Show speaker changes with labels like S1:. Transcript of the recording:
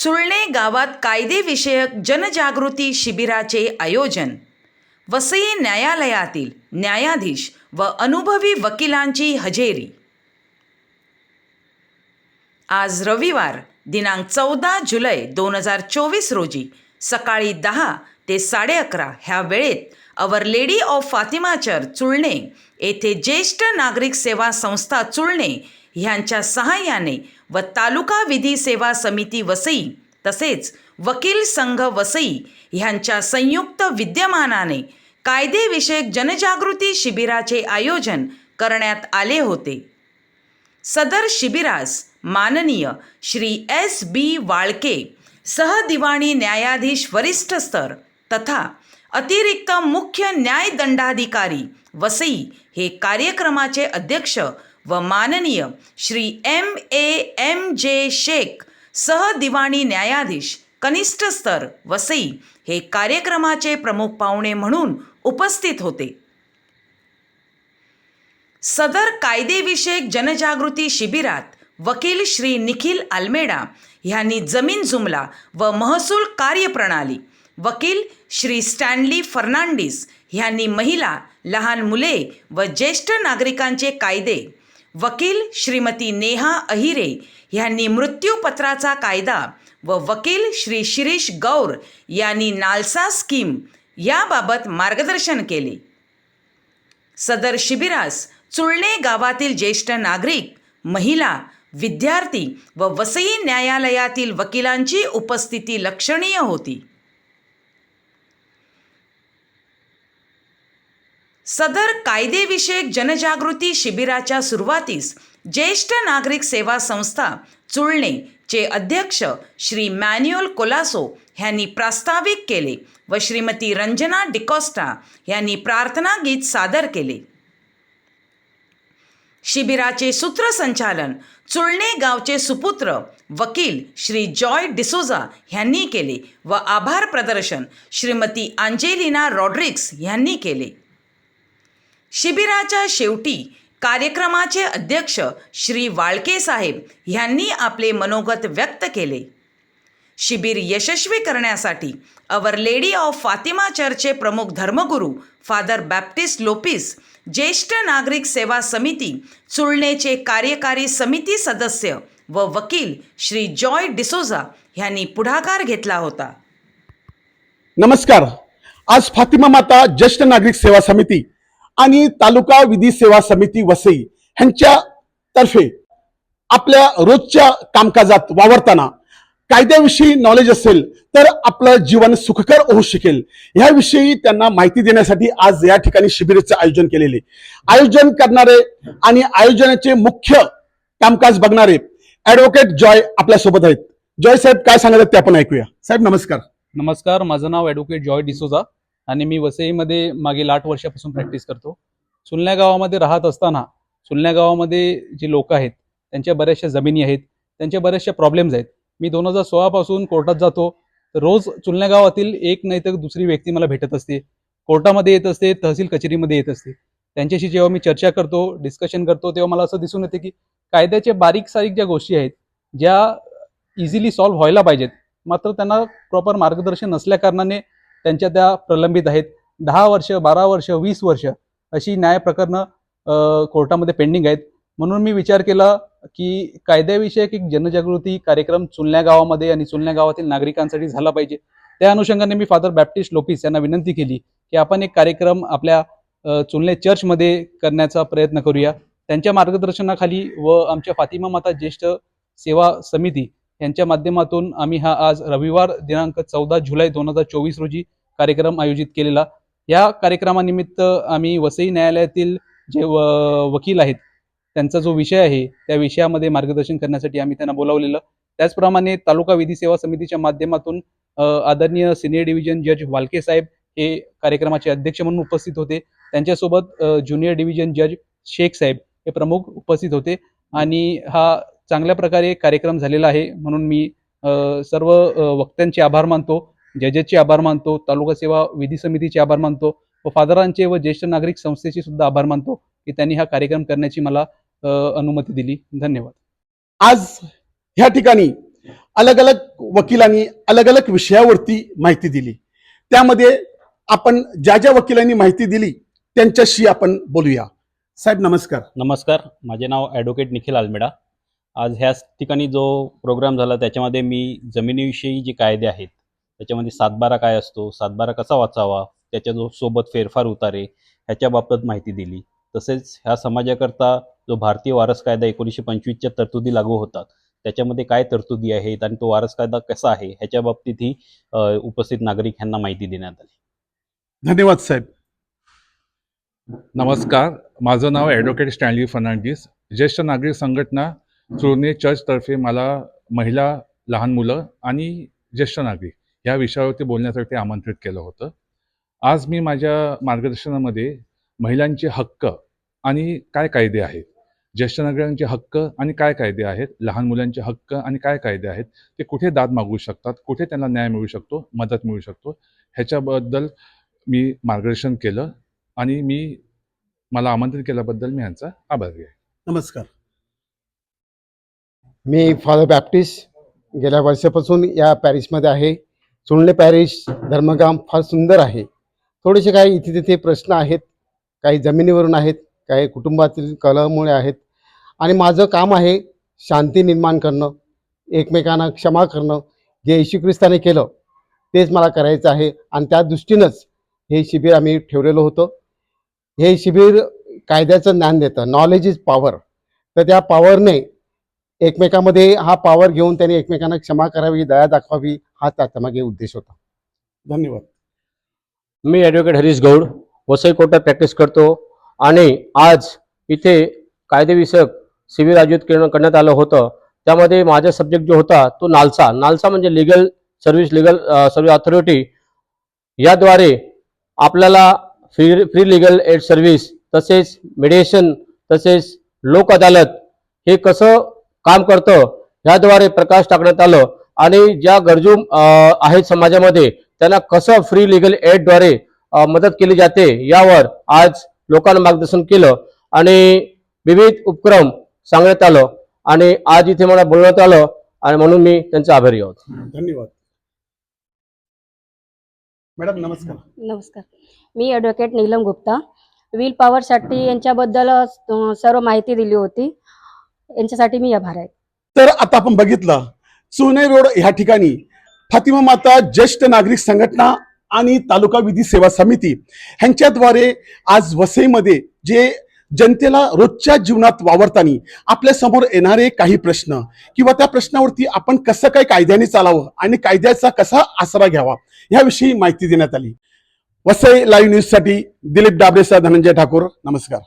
S1: चुळणे गावात कायदेविषयक जनजागृती शिबिराचे आयोजन. वसई न्यायालयातील न्यायाधीश व अनुभवी वकिलांची हजेरी. आज रविवार दिनांक चौदा जुलै दोन हजार चोवीस रोजी सकाळी दहा ते साडे अकरा ह्या वेळेत our lady of Fatima church चुळणे येथे ज्येष्ठ नागरिक सेवा संस्था चुळणे ह्यांच्या सहाय्याने व तालुका विधी सेवा समिती वसई तसेच वकील संघ वसई ह्यांच्या संयुक्त विद्यमानाने कायदेविषयक जनजागृती शिबिराचे आयोजन करण्यात आले होते. सदर शिबिरास माननीय श्री एस बी वाळके सहदिवाणी न्यायाधीश वरिष्ठ स्तर तथा अतिरिक्त मुख्य न्यायदंडाधिकारी वसई हे कार्यक्रमाचे अध्यक्ष व माननीय श्री एम ए एम जे शेख सहदिवाणी न्यायाधीश कनिष्ठ स्तर वसई हे कार्यक्रमाचे प्रमुख पाहुणे म्हणून उपस्थित होते. सदर कायदेविषयक जनजागृती शिबिरात वकील श्री निखिल आल्मेडा ह्यांनी जमीन जुमला व महसूल कार्यप्रणाली वकील श्री स्टॅनली फर्नांडिस ह्यांनी महिला लहान मुले व ज्येष्ठ नागरिकांचे कायदे वकील श्रीमती नेहा अहिरे ह्यांनी मृत्यूपत्राचा कायदा व वकील श्री शिरीष गौर यांनी नालसा स्कीम याबाबत मार्गदर्शन केले. सदर शिबिरास चुळणे गावातील ज्येष्ठ नागरिक महिला विद्यार्थी व वसई न्यायालयातील वकिलांची उपस्थिती लक्षणीय होती. सदर कायदेविषयक जनजागृती शिबिराच्या सुरुवातीस ज्येष्ठ नागरिक सेवा संस्था चुळणे चे अध्यक्ष श्री मॅन्युअल कोलासो ह्यांनी प्रास्ताविक केले व श्रीमती रंजना डिकॉस्टा यांनी प्रार्थना गीत सादर केले. शिबिराचे सूत्रसंचालन चुळणे गावचे सुपुत्र वकील श्री जॉय डिसोजा यांनी केले व आभार प्रदर्शन श्रीमती अंजेलिना रॉड्रिक्स यांनी केले. शिबिराच्या शेवटी कार्यक्रमाचे अध्यक्ष श्री वाळके साहेब यांनी आपले मनोगत व्यक्त केले. शिबिर यशस्वी करण्यासाठी अवर लेडी ऑफ फातिमा चर्चचे प्रमुख धर्मगुरू फादर बॅप्टिस्ट लोपिस ज्येष्ठ नागरिक सेवा समिती चुळणेचे कार्यकारी समिती सदस्य व वकील श्री जॉय डिसोजा यांनी पुढाकार घेतला होता.
S2: नमस्कार. आज फातिमा माता ज्येष्ठ नागरिक सेवा समिती आणि तालुका विधी सेवा समिती वसई ह्यांच्या तर्फे आपल्या रोजच्या कामकाजात वावरताना कायद्याविषयी नॉलेज असेल तर आपलं जीवन सुखकर होऊ शकेल. ह्याविषयी त्यांना माहिती देण्यासाठी आज या ठिकाणी शिबिराचे आयोजन केलेले आयोजन करणारे आणि आयोजनाचे मुख्य कामकाज बघणारे ऍडव्होकेट जॉय आपल्यासोबत आहेत. जॉय साहेब काय सांगत आहेत ते आपण ऐकूया. साहेब नमस्कार.
S3: नमस्कार माझं नाव ऍडव्होकेट जॉय डिसोजा. आणि मी वसईमध्ये मागील आठ वर्षापासून प्रॅक्टिस करतो. सुलण्या गावामध्ये राहत असताना सुलण्या गावामध्ये जी लोक आहेत त्यांच्या बऱ्याचशा जमिनी आहेत त्यांच्या बऱ्याचशा प्रॉब्लेम्स आहेत. मी दोन हजार सोळापासून कोर्टात जातो. तर रोज चुलण्या गावातील एक नाही तर दुसरी व्यक्ती मला भेटत असते. कोर्टामध्ये येत असते तहसील कचेरीमध्ये येत असते. त्यांच्याशी जेव्हा मी चर्चा करतो डिस्कशन करतो तेव्हा मला असं दिसून येते की कायद्याच्या बारीक सारीक ज्या गोष्टी आहेत ज्या इझिली सॉल्व्ह व्हायला पाहिजेत मात्र त्यांना प्रॉपर मार्गदर्शन नसल्या कारणाने त्यांच्या त्या प्रलंबित आहेत. दहा वर्ष बारा वर्ष वीस वर्ष अशी न्याय प्रकरणं कोर्टामध्ये पेंडिंग आहेत. म्हणून मी विचार केला की कायद्याविषयक एक जनजागृती कार्यक्रम चुलण्या गावामध्ये आणि चुलण्या गावातील नागरिकांसाठी झाला पाहिजे. त्या अनुषंगाने मी फादर बॅप्टिस्ट लोपिस यांना विनंती केली की आपण एक कार्यक्रम आपल्या चुलणे चर्चमध्ये करण्याचा प्रयत्न करूया. त्यांच्या मार्गदर्शनाखाली व आमच्या फातिमा माता ज्येष्ठ सेवा समिती यांच्या माध्यमातून आम्ही हा आज रविवार दिनांक चौदा जुलै दोन हजार चोवीस रोजी कार्यक्रम आयोजित केलेला. या कार्यक्रमानिमित्त आम्ही वसई न्यायालयातील जे व- वकील आहेत त्यांचा जो विषय आहे त्या विषयामध्ये मार्गदर्शन करण्यासाठी आम्ही त्यांना बोलावलेलं. त्याचप्रमाणे तालुका विधी सेवा समितीच्या माध्यमातून आदरणीय सिनियर डिव्हिजन जज वालके साहेब हे कार्यक्रमाचे अध्यक्ष म्हणून उपस्थित होते. त्यांच्यासोबत ज्युनियर डिव्हिजन जज शेख साहेब हे प्रमुख उपस्थित होते. आणि हा चांगल्या प्रकारे कार्यक्रम झालेला आहे. म्हणून मी अ, सर्व वक्त्यांचे आभार मानतो. जजेसचे आभार मानतो. तालुका सेवा विधी समितीचे आभार मानतो. व फादरांचे व ज्येष्ठ नागरिक संस्थेचे सुद्धा आभार मानतो की त्यांनी हा कार्यक्रम करण्याची मला अनुमती दिली. धन्यवाद.
S2: आज ह्या ठिकाणी अलग अलग वकिलांनी अलग अलग विषयावरती माहिती दिली. त्यामध्ये आपण ज्या ज्या वकिलांनी माहिती दिली त्यांच्याशी आपण बोलूया. साहेब नमस्कार.
S4: नमस्कार. माझे नाव ॲडव्होकेट निखिल आलमेडा. आज ह्याच ठिकाणी जो प्रोग्राम झाला त्याच्यामध्ये मी जमिनीविषयी जे कायदे आहेत त्याच्यामध्ये सातबारा काय असतो सातबारा कसा वाचावा त्याच्या जो सोबत फेरफार उतारे ह्याच्याबाबत माहिती दिली. तसेच ह्या समाजाकरता जो भारतीय वारस कायदा एकोणीसशे पंचवीसच्या तरतुदी लागू होतात त्याच्यामध्ये काय तरतुदी आहेत आणि तो वारस कायदा कसा आहे ह्याच्या बाबतीतही अ, उपस्थित नागरिक ह्यांना माहिती देण्यात आली.
S2: धन्यवाद साहेब.
S5: नमस्कार. माझं नाव ॲडव्होकेट स्टॅनली फर्नांडिस ज्येष्ठ नागरिक संघटना चुरणे चर्चतर्फे मला महिला लहान मुलं आणि ज्येष्ठ नागरिक या विषयावरती बोलण्यासाठी आमंत्रित केलं होतं. आज मी माझ्या मार्गदर्शनामध्ये महिलांचे हक्क आणि काय कायदे आहेत ज्येष्ठ नागरिकांचे हक्क आणि काय कायदे आहेत लहान मुलांचे हक्क आणि काय कायदे आहेत ते कुठे दाद मागू शकतात कुठे त्यांना न्याय मिळू शकतो मदत मिळू शकतो ह्याच्याबद्दल मी मार्गदर्शन केलं आणि मी मला आमंत्रित केल्याबद्दल मी यांचा आभारी आहे.
S2: नमस्कार.
S6: मी फादर बॅप्टिस्ट गेल्या वर्षापासून या पॅरिसमध्ये आहे. चुंडले पॅरिस धर्मगाम फार सुंदर आहे. थोडेसे काही इथे तिथे प्रश्न आहेत. काही जमिनीवरून आहेत. काही कुटुंबातील कलहमुळे आहेत. आणि माझं काम आहे शांती निर्माण करणं. एकमेकांना क्षमा करणं. जे येशू ख्रिस्ताने केलं तेच मला करायचं आहे. आणि त्या दृष्टीनंच हे शिबिर आम्ही ठेवलेलं होतं. हे शिबिर कायद्याचं ज्ञान देतं. नॉलेज इज पॉवर तर त्या पॉवरने एकमेकामध्ये हा पॉवर घेऊन त्यांनी एकमेकांना क्षमा करावी दया दाखवावी हा त्याच्यामागे उद्देश होता.
S2: धन्यवाद.
S7: मी ॲडव्होकेट हरीश गौड वसई कोर्टात प्रॅक्टिस करतो आणि आज इथे कायदेविषयक सिव्हिल आयोजित करणं करण्यात आलं होतं. त्यामध्ये माझा सब्जेक्ट जो होता तो नालसा. नालसा म्हणजे legal service legal service authority याद्वारे आपल्याला free free legal aid service तसेच मेडिएशन तसेच लोक अदालत हे कसं काम करतं. ह्याद्वारे प्रकाश टाकण्यात आलं. आणि ज्या गरजू आहेत समाजामध्ये त्यांना कसं फ्री लिगल एडद्वारे मदत केली जाते यावर आज लोकांना मार्गदर्शन केलं. आणि विविध उपक्रम सांगण्यात आलं. आणि आज इथे मला बोलवण्यात आलं. आणि म्हणून मी त्यांचा आभारी आहोत.
S2: धन्यवाद. मॅडम नमस्कार.
S8: नमस्कार. मी ॲडव्होकेट नीलम गुप्ता. व्हील पॉवरसाठी यांच्याबद्दल सर्व माहिती दिली होती. यांच्यासाठी मी आभार आहे.
S2: तर आता आपण बघितलं चुने रोड ह्या ठिकाणी फातिमा माता ज्येष्ठ नागरिक संघटना आणि तालुका विधी सेवा समिती ह्यांच्याद्वारे आज वसईमध्ये जे जनतेला रोजच्या जीवनात वावरताना आपल्यासमोर येणारे काही प्रश्न किंवा त्या प्रश्नावरती आपण कसं काय कायद्याने चालावं आणि कायद्याचा कसा आसरा घ्यावा याविषयी माहिती देण्यात आली. वसई लाईव्ह न्यूजसाठी दिलीप डाबरेसा धनंजय ठाकूर नमस्कार.